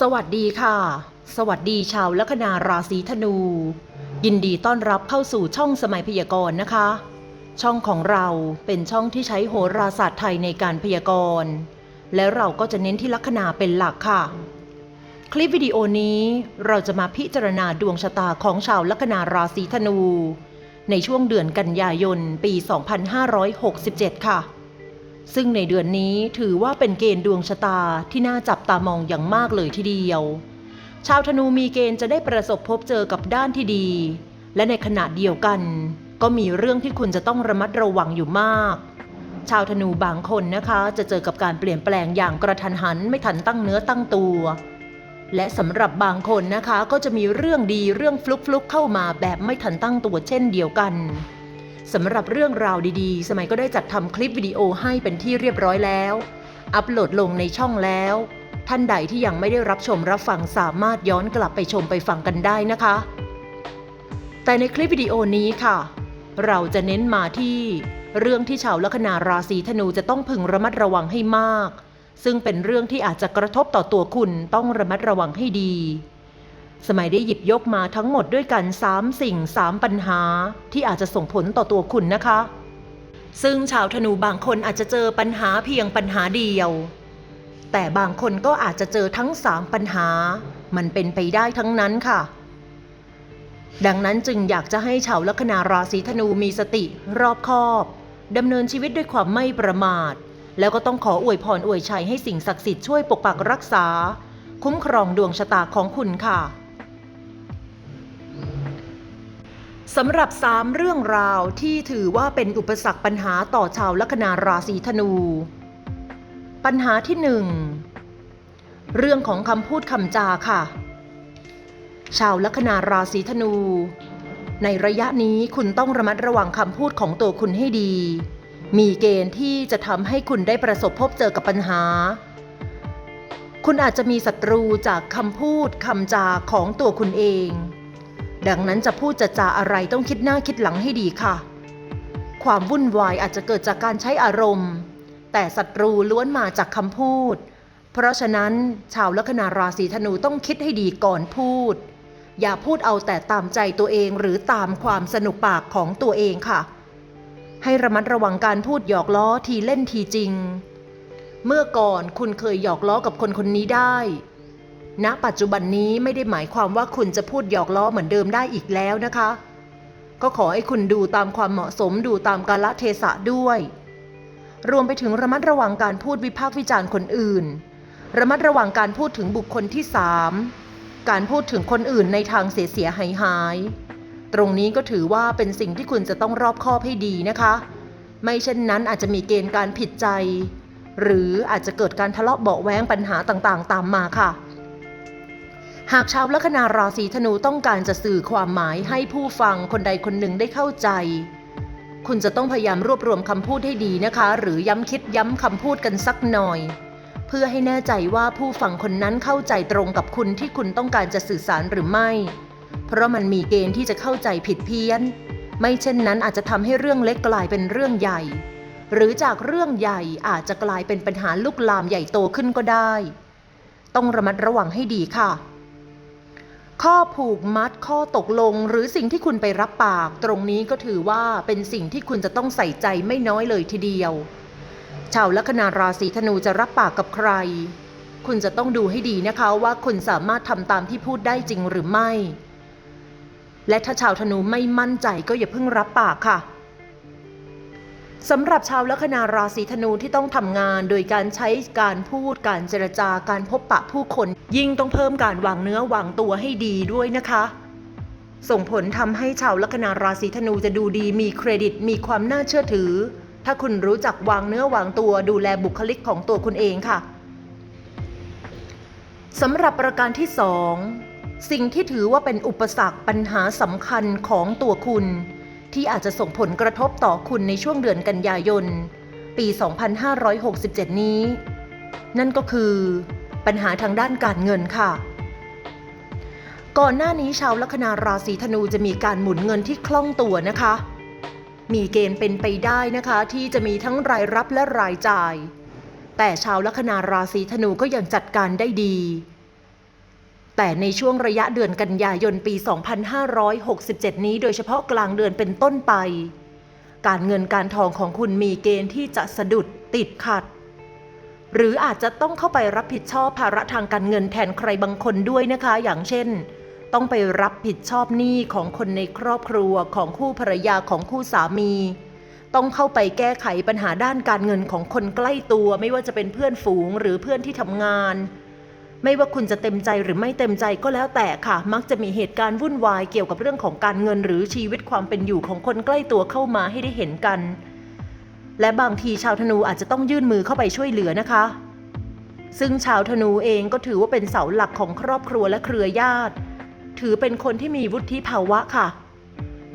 สวัสดีค่ะ สวัสดีชาวลัคนาราศีธนู ยินดีต้อนรับเข้าสู่ช่องสมัยพยากรณ์นะคะ ช่องของเราเป็นช่องที่ใช้โหราศาสตร์ไทยในการพยากรณ์ และเราก็จะเน้นที่ลัคนาเป็นหลักค่ะ คลิปวิดีโอนี้เราจะมาพิจารณาดวงชะตาของชาวลัคนาราศีธนู ในช่วงเดือนกันยายนปี 2567 ค่ะ ซึ่งในเดือนนี้ถือว่าเป็นเกณฑ์ดวงชะตาที่น่าจับตามองอย่างมากเลยทีเดียว ชาวธนูมีเกณฑ์จะได้ประสบพบเจอกับด้านที่ดี และในขณะเดียวกัน ก็มีเรื่องที่คุณจะต้องระมัดระวังอยู่มาก ชาวธนูบางคนนะคะจะเจอกับการเปลี่ยนแปลงอย่างกระทันหันไม่ทันตั้งเนื้อตั้งตัว และสำหรับบางคนนะคะก็จะมีเรื่องดีเรื่องฟลุกฟลุกๆเข้ามาแบบไม่ทันตั้งตัวเช่นเดียวกัน สำหรับเรื่องราวดีๆ สมัยก็ได้จัดทำคลิปวิดีโอให้เป็นที่เรียบร้อยแล้ว อัปโหลดลงในช่องแล้ว ท่านใดที่ยังไม่ได้รับชมรับฟังสามารถย้อนกลับไปชมไปฟังกันได้นะคะ แต่ในคลิปวิดีโอนี้ค่ะ เราจะเน้นมาที่เรื่องที่ชาวลัคนาราศีธนูจะต้องพึงระมัดระวังให้มาก ซึ่งเป็นเรื่องที่อาจจะกระทบต่อตัวคุณต้องระมัดระวังให้ดี สมัยได้หยิบยกมาทั้งหมดด้วยกัน 3 สิ่ง 3 ปัญหา ที่อาจจะส่งผลต่อตัวคุณนะคะ ซึ่งชาวธนูบางคนอาจจะเจอปัญหาเพียงปัญหาเดียว แต่บางคนก็อาจจะเจอทั้ง 3 ปัญหา มันเป็นไปได้ทั้งนั้นค่ะ ดังนั้นจึงอยากจะให้ชาวลัคนาราศีธนูมีสติรอบคอบดำเนินชีวิตด้วยความไม่ประมาท แล้วก็ต้องขออวยพรอวยชัยให้สิ่งศักดิ์สิทธิ์ช่วยปกปักรักษา คุ้มครองดวงชะตาของคุณค่ะ สำหรับ 3 เรื่องราวที่ถือว่าเป็นอุปสรรคปัญหาต่อชาวลัคนาราศีธนู ปัญหาที่หนึ่งเรื่องของคำพูดคำจาค่ะ ชาวลัคนาราศีธนู ในระยะนี้คุณต้องระมัดระวังคำพูดของตัวคุณให้ดี มีเกณฑ์ที่จะทำให้คุณได้ประสบพบเจอกับปัญหา คุณอาจจะมีศัตรูจากคำพูดคำจาของตัวคุณเอง ดังนั้นจะพูดจะจาอะไรต้องคิดหน้าคิดหลังให้ดีค่ะ ความวุ่นวายอาจจะเกิดจากการใช้อารมณ์ แต่ศัตรูล้วนมาจากคำพูด เพราะฉะนั้นชาวลัคนาราศีธนูต้องคิดให้ดีก่อนพูด อย่าพูดเอาแต่ตามใจตัวเองหรือตามความสนุกปากของตัวเองค่ะ ให้ระมัดระวังการพูดหยอกล้อทีเล่นทีจริง เมื่อก่อนคุณเคยหยอกล้อกับคนคนนี้ได้ ณปัจจุบันนี้ไม่ได้หมายความว่าคุณจะพูดหยอกล้อเหมือนเดิมได้อีกแล้วนะคะ ก็ขอให้คุณดูตามความเหมาะสมดูตามกาลเทศะด้วย รวมไปถึงระมัดระวังการพูดวิพากษ์วิจารณ์คนอื่น ระมัดระวังการพูดถึงบุคคลที่สามการพูดถึงคนอื่นในทางเสียเสียหายหายตรงนี้ก็ถือว่าเป็นสิ่งที่คุณจะต้องรอบคอบให้ดีนะคะ ไม่เช่นนั้นอาจจะมีเกณฑ์การผิดใจ หรืออาจจะเกิดการทะเลาะเบาะแว้งปัญหาต่างๆ ตามมาค่ะ หากชาวลัคนาราศีธนูต้องการจะสื่อความหมายให้ผู้ฟังคนใดคนหนึ่งได้เข้าใจ คุณจะต้องพยายามรวบรวมคำพูดให้ดีนะคะ หรือย้ำคิดย้ำคำพูดกันสักหน่อย เพื่อให้แน่ใจว่าผู้ฟังคนนั้นเข้าใจตรงกับคุณที่คุณต้องการจะสื่อสารหรือไม่ เพราะมันมีเกณฑ์ที่จะเข้าใจผิดเพี้ยน ไม่เช่นนั้นอาจจะทำให้เรื่องเล็กกลายเป็นเรื่องใหญ่ หรือจากเรื่องใหญ่อาจจะกลายเป็นปัญหาลุกลามใหญ่โตขึ้นก็ได้ ต้องระมัดระวังให้ดีค่ะ ข้อผูกมัดข้อตกลง หรือสิ่งที่คุณไปรับปาก ตรงนี้ก็ถือว่าเป็นสิ่งที่คุณจะต้องใส่ใจไม่น้อยเลยทีเดียว ชาวลัคนาราศีธนูจะรับปากกับใคร คุณจะต้องดูให้ดีนะคะว่าคุณสามารถทำตามที่พูดได้จริงหรือไม่ และถ้าชาวธนูไม่มั่นใจก็อย่าเพิ่งรับปากค่ะ สำหรับชาวลัคนาราศีธนูที่ต้องทำงานโดยการใช้การพูดการเจรจาการพบปะผู้คน ยิ่งต้องเพิ่มการวางเนื้อวางตัวให้ดีด้วยนะคะ ส่งผลทำให้ชาวลัคนาราศีธนูจะดูดีมีเครดิตมีความน่าเชื่อถือ ถ้าคุณรู้จักวางเนื้อวางตัวดูแลบุคลิกของตัวคุณเองค่ะสำหรับประการที่สองสิ่งที่ถือว่าเป็นอุปสรรคปัญหาสำคัญของตัวคุณ ที่อาจจะส่งผลกระทบต่อคุณในช่วงเดือนกันยายน ปี 2567 นี้ นั่นก็คือ ปัญหาทางด้านการเงินค่ะ ก่อนหน้านี้ชาวลัคนาราศีธนูจะมีการหมุนเงินที่คล่องตัวนะคะ มีเกณฑ์เป็นไปได้นะคะ ที่จะมีทั้งรายรับและรายจ่าย แต่ชาวลัคนาราศีธนูก็ยังจัดการได้ดี แต่ในช่วงระยะเดือนกันยายนปี 2567 นี้โดยเฉพาะกลางเดือนเป็นต้นไป การเงินการทองของคุณมีเกณฑ์ที่จะสะดุดติดขัด หรืออาจจะต้องเข้าไปรับผิดชอบภาระทางการเงินแทนใครบางคนด้วยนะคะ อย่างเช่น ต้องไปรับผิดชอบหนี้ของคนในครอบครัวของคู่ภรรยาของคู่สามี ต้องเข้าไปแก้ไขปัญหาด้านการเงินของคนใกล้ตัว ไม่ว่าจะเป็นเพื่อนฝูงหรือเพื่อนที่ทำงาน ไม่ว่าคุณจะเต็มใจหรือไม่เต็มใจก็แล้วแต่ค่ะ มักจะมีเหตุการณ์วุ่นวายเกี่ยวกับเรื่องของการเงินหรือชีวิตความเป็นอยู่ของคนใกล้ตัวเข้ามาให้ได้เห็นกัน และบางทีชาวธนูอาจจะต้องยื่นมือเข้าไปช่วยเหลือนะคะ ซึ่งชาวธนูเองก็ถือว่าเป็นเสาหลักของครอบครัวและเครือญาติ ถือเป็นคนที่มีวุฒิภาวะค่ะ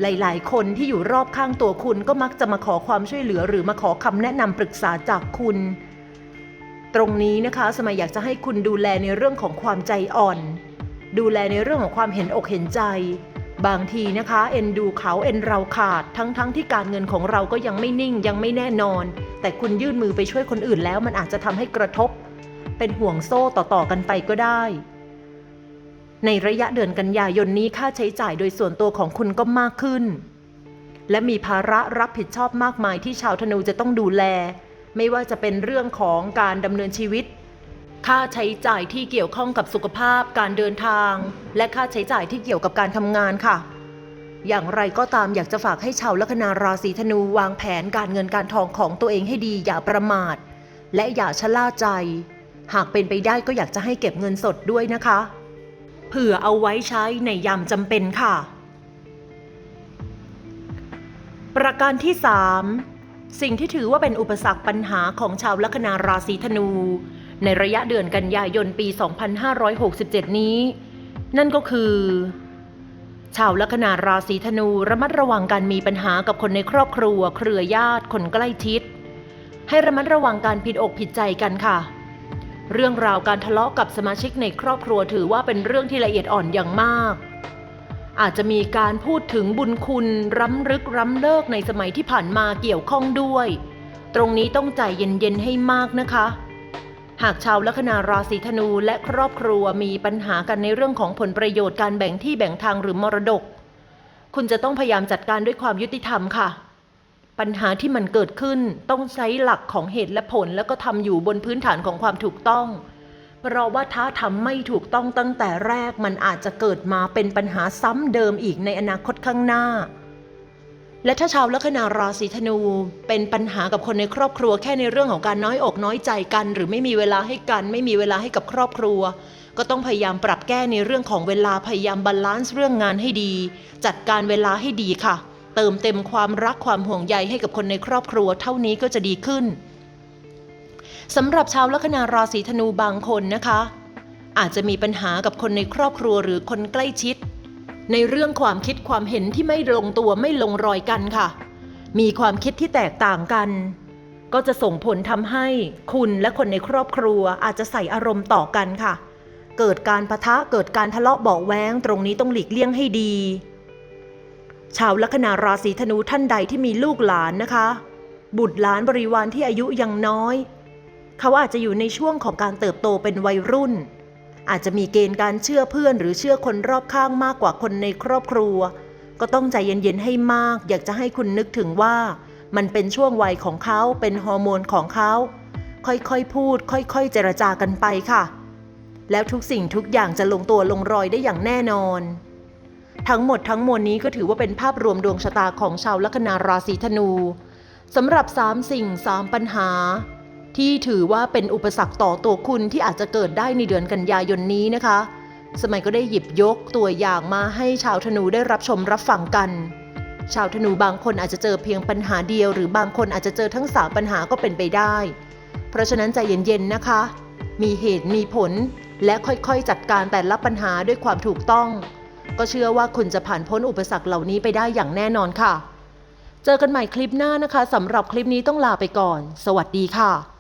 หลาย ๆ คนที่อยู่รอบข้างตัวคุณก็มักจะมาขอความช่วยเหลือหรือมาขอคำแนะนำปรึกษาจากคุณ ตรงนี้นะคะสมัยอยากจะให้คุณดูแลในเรื่องของความใจอ่อน ดูแลในเรื่องของความเห็นอกเห็นใจ บางทีนะคะเอ็นดูเขาเอ็นเราขาด ทั้งๆทที่การเงินของเราก็ยังไม่นิ่งยังไม่แน่นอน แต่คุณยื่นมือไปช่วยคนอื่นแล้วมันอาจจะทำให้กระทบ เป็นห่วงโซ่ต่อๆกันไปก็ได้ ในระยะเดือนกันยายนนี้ค่าใช้จ่ายโดยส่วนตัวของคุณก็มากขึ้น และมีภาระรับผิดชอบมากมายที่ชาวธนูจะต้องดูแล ไม่ว่าจะเป็นเรื่องของการดำเนินชีวิต ค่าใช้จ่ายที่เกี่ยวข้องกับสุขภาพ การเดินทาง และค่าใช้จ่ายที่เกี่ยวกับการทำงานค่ะ อย่างไรก็ตามอยากจะฝากให้ชาวลัคนาราศีธนูวางแผนการเงินการทองของตัวเองให้ดีอย่าประมาท และอย่าชะล่าใจ หากเป็นไปได้ก็อยากจะให้เก็บเงินสดด้วยนะคะ เผื่อเอาไว้ใช้ในยามจำเป็นค่ะ ประการที่ 3 สิ่งที่ถือว่าเป็นอุปสรรคปัญหาของชาวลัคนาราศีธนู ในระยะเดือนกันยายนปี 2567 นี้ นั่นก็คือ ชาวลัคนาราศีธนูระมัดระวังการมีปัญหากับคนในครอบครัว เครือญาติ คนใกล้ชิด ให้ระมัดระวังการผิดอกผิดใจกันค่ะ เรื่องราวการทะเลาะกับสมาชิกในครอบครัวถือว่าเป็นเรื่องที่ละเอียดอ่อนอย่างมาก อาจจะมีการพูดถึงบุญคุณรำลึกรำเลิกในสมัยที่ผ่านมาเกี่ยวข้องด้วย ตรงนี้ต้องใจเย็นๆให้มากนะคะ หากชาวลัคนาราศีธนูและครอบครัวมีปัญหากันในเรื่องของผลประโยชน์การแบ่งที่แบ่งทางหรือมรดก คุณจะต้องพยายามจัดการด้วยความยุติธรรมค่ะ ปัญหาที่มันเกิดขึ้นต้องใช้หลักของเหตุและผลแล้วก็ทำอยู่บนพื้นฐานของความถูกต้อง เพราะว่าถ้าทำไม่ถูกต้องตั้งแต่แรกมันอาจจะเกิดมาเป็นปัญหาซ้ำเดิมอีกในอนาคตข้างหน้า และถ้าชาวลัคนาราศีธนูเป็นปัญหากับคนในครอบครัวแค่ในเรื่องของการน้อยอกน้อยใจกัน หรือไม่มีเวลาให้กัน ไม่มีเวลาให้กับครอบครัว ก็ต้องพยายามปรับแก้ในเรื่องของเวลาพยายามบาลานซ์เรื่องงานให้ดี จัดการเวลาให้ดีค่ะ เติมเต็มความรักความห่วงใยให้กับคนในครอบครัว เท่านี้ก็จะดีขึ้น สำหรับชาวลัคนาราศีธนูบางคนนะคะ อาจจะมีปัญหากับคนในครอบครัวหรือคนใกล้ชิด ในเรื่องความคิดความเห็นที่ไม่ลงตัวไม่ลงรอยกันค่ะ มีความคิดที่แตกต่างกัน ก็จะส่งผลทำให้คุณและคนในครอบครัวอาจจะใส่อารมณ์ต่อกันค่ะ เกิดการประทะเกิดการทะเลาะเบาแว้ง ตรงนี้ต้องหลีกเลี่ยงให้ดี ชาวลัคนาราศีธนูท่านใดที่มีลูกหลานนะคะ บุตรหลานบริวารที่อายุยังน้อย เขาอาจจะอยู่ในช่วงของการเติบโตเป็นวัยรุ่น อาจจะมีเกณฑ์การเชื่อเพื่อน หรือเชื่อคนรอบข้างมากกว่าคนในครอบครัว ก็ต้องใจเย็นๆให้มาก อยากจะให้คุณนึกถึงว่า มันเป็นช่วงวัยของเขาเป็นฮอร์โมนของเขา ค่อยๆพูด ค่อยๆ เจรจากันไปค่ะ แล้วทุกสิ่งทุกอย่างจะลงตัวลงรอยได้อย่างแน่นอนทั้งหมดทั้งมวลนี้ก็ถือว่าเป็นภาพรวมดวงชะตาของชาวลัคนาราศีธนูสำหรับ 3 สิ่ง 3 ปัญหา ที่ถือว่าเป็นอุปสรรคต่อตัวคุณที่อาจจะเกิดได้ในเดือนกันยายนนี้นะคะ สมัยก็ได้หยิบยกตัวอย่างมาให้ชาวธนูได้รับชมรับฟังกัน ชาวธนูบางคนอาจจะเจอเพียงปัญหาเดียว หรือบางคนอาจจะเจอทั้งสามปัญหาก็เป็นไปได้ เพราะฉะนั้นใจเย็นๆนะคะ มีเหตุมีผล และค่อยๆจัดการแต่ละปัญหาด้วยความถูกต้อง ก็เชื่อว่าคุณจะผ่านพ้นอุปสรรคเหล่านี้ไปได้อย่างแน่นอนค่ะ เจอกันใหม่คลิปหน้านะคะสำหรับคลิปนี้ต้องลาไปก่อน สวัสดีค่ะ